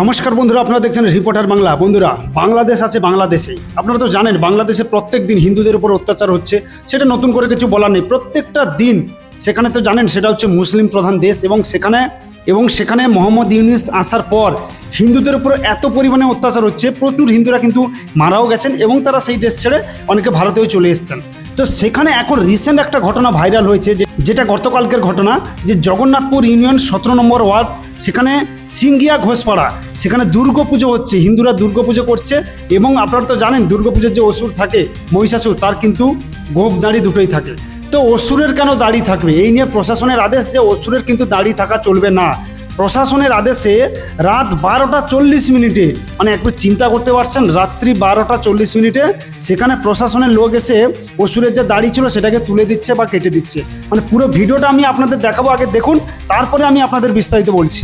নমস্কার বন্ধুরা, আপনারা দেখছেন রিপোর্টার বাংলা। বন্ধুরা, বাংলাদেশ আছে বাংলাদেশেই। আপনারা তো জানেন, বাংলাদেশে প্রত্যেক দিন হিন্দুদের উপর অত্যাচার হচ্ছে। সেটা নতুন করে কিছু বলার নেই। প্রত্যেকটা দিন, সেখানে তো জানেন, সেটা হচ্ছে মুসলিম প্রধান দেশ এবং সেখানে এবং সেখানে মোহাম্মদ ইউনিস আসার পর হিন্দুদের উপর এত পরিমাণে অত্যাচার হচ্ছে, প্রচুর হিন্দুরা কিন্তু মারাও গেছেন এবং তারা সেই দেশ ছেড়ে অনেকে ভারতেও চলে এসছেন। তো সেখানে এখন রিসেন্ট একটা ঘটনা ভাইরাল হয়েছে যেটা গতকালকের ঘটনা, যে জগন্নাথপুর ইউনিয়ন সতেরো নম্বর ওয়ার্ড সেখানে সিঙ্গিয়া ঘোষপাড়া, সেখানে দুর্গাপুজো হচ্ছে, হিন্দুরা দুর্গাপুজো করছে এবং আপনারা তো জানেন দুর্গাপুজোর যে অসুর থাকে, মহিষাসুর, তার কিন্তু গোপ দাঁড়ি দুটোই থাকে। তো অসুরের কেন দাড়ি থাকবে? এই নিয়ে প্রশাসনের আদেশ যে অসুরের কিন্তু দাড়ি থাকা চলবে না। প্রশাসনের আদেশে রাত বারোটা চল্লিশ মিনিটে মানে একটু চিন্তা করতে পারছেন, রাত্রি বারোটা চল্লিশ মিনিটে সেখানে প্রশাসনের লোক এসে অসুরের যে দাড়ি ছিল সেটাকে তুলে দিচ্ছে বা কেটে দিচ্ছে। মানে পুরো ভিডিওটা আমি আপনাদের দেখাবো আগে, দেখুন, তারপরে আমি আপনাদের বিস্তারিত বলছি।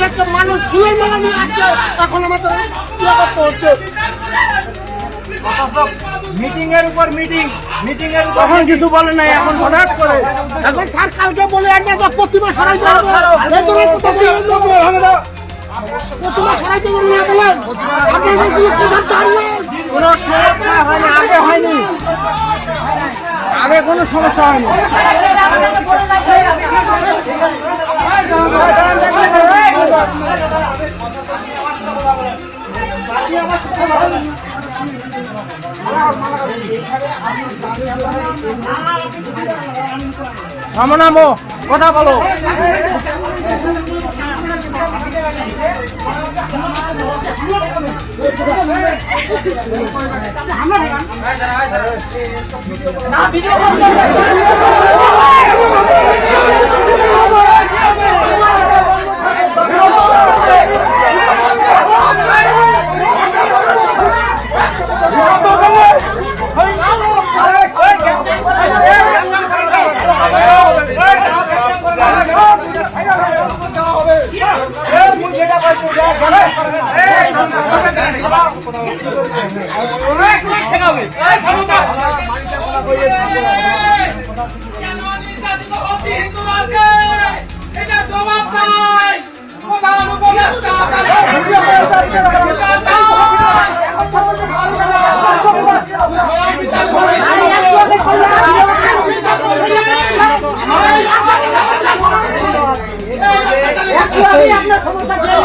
দেখছে মানুষ ফুলের মালা নিয়ে আসছে। এখন আমাদের করতে হচ্ছে? মিটিং এর উপর মিটিং মিটিং এর উপর তখন কিছু বলে নাই এখন হঠাৎ করে। এখন স্যার কালকে বলে প্রতিমা প্রতিমা সরাইতে আপনাদের কি কোনো? সমস্যা হয়নি আগে হয়নি। আগে কোনো সমস্যা হয়নি। নামো নামো কথা বলো। কেন নির্যাতিত হচ্ছে হিন্দুরাকে?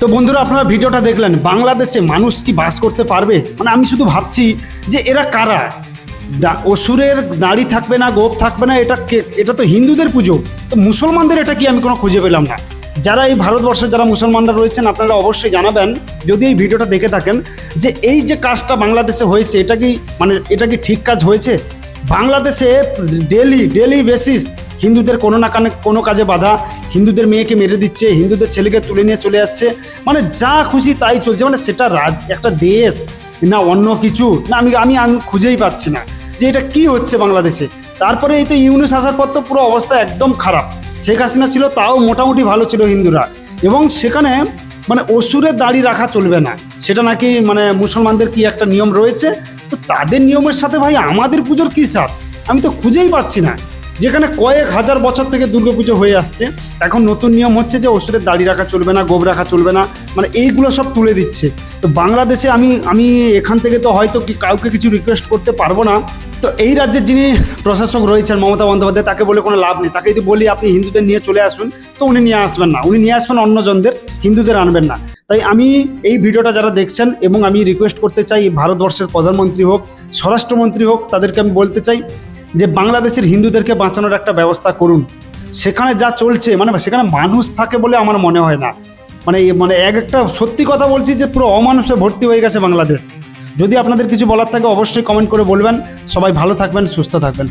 তো বন্ধুরা, আপনারা ভিডিওটা দেখলেন, বাংলাদেশে মানুষ কি বাস করতে পারবে? মানে আমি শুধু ভাবছি যে এরা কারা? অসুরের দাড়ি থাকবে না, গোপ থাকবে না, এটা এটা তো হিন্দুদের পুজো। তো মুসলমানদের এটা কি আমি কোনো খুঁজে পেলাম না? যারা এই ভারতবর্ষে যারা মুসলমানরা রয়েছেন, আপনারা অবশ্যই জানাবেন, যদি এই ভিডিওটা দেখে থাকেন, যে এই যে কাজটা বাংলাদেশে হয়েছে, এটা কি মানে এটা কি ঠিক কাজ হয়েছে? বাংলাদেশে ডেলি ডেলি বেসিস হিন্দুদের কোনো না কানে, কোনো কাজে বাধা, হিন্দুদের মেয়েকে মেরে দিচ্ছে, হিন্দুদের ছেলেকে তুলে নিয়ে চলে যাচ্ছে মানে যা খুশি তাই চলছে মানে সেটা একটা দেশ, না অন্য কিছু, না আমি আমি খুঁজেই পাচ্ছি না, যে এটা কি হচ্ছে বাংলাদেশে? তারপরে এই তো ইউনুস আসার পর তো পুরো অবস্থা একদম খারাপ। শেখ হাসিনা ছিল, তাও মোটামুটি ভালো ছিল হিন্দুরা। এবং সেখানে মানে অসুরের দাড়ি রাখা চলবে না। সেটা নাকি মানে মুসলমানদের কি একটা নিয়ম রয়েছে? তো তাদের নিয়মের সাথে ভাই আমাদের পুজোর কী সাথ আমি তো খুঁজেই পাচ্ছি না। যেখানে কয়েক হাজার বছর থেকে দুর্গাপুজো হয়ে আসছে। এখন নতুন নিয়ম হচ্ছে যে ওষুধের দাড়ি রাখা চলবে না, গোব রাখা চলবে না মানে এইগুলো সব তুলে দিচ্ছে। তো বাংলাদেশে আমি আমি এখান থেকে তো হয়তো কি কাউকে কিছু রিকোয়েস্ট করতে পারব না। তো এই রাজ্যের যিনি প্রশাসক রয়েছেন মমতা বন্দ্যোপাধ্যায়, তাকে বলে কোনো লাভ নেই। তাকে যদি বলি আপনি হিন্দুদের নিয়ে চলে আসুন, তো উনি নিয়ে আসবেন না। উনি নিয়ে আসবেন অন্যজনদের, হিন্দুদের আনবেন না। তাই আমি এই ভিডিওটা যারা দেখছেন এবং আমি রিকোয়েস্ট করতে চাই, ভারতবর্ষের প্রধানমন্ত্রী হোক, স্বরাষ্ট্রমন্ত্রী হোক, তাদেরকে আমি বলতে চাই যে বাংলাদেশের হিন্দুদেরকে বাঁচানোর একটা ব্যবস্থা করুন। সেখানে যা চলছে মানে সেখানে মানুষ থাকে বলে আমার মনে হয় না। মানে মানে এক একটা সত্যি কথা বলছি যে পুরো অমানুষে ভর্তি হয়ে গেছে বাংলাদেশ। যদি আপনাদের কিছু বলার থাকে অবশ্যই কমেন্ট করে বলবেন। সবাই ভালো থাকবেন, সুস্থ থাকবেন।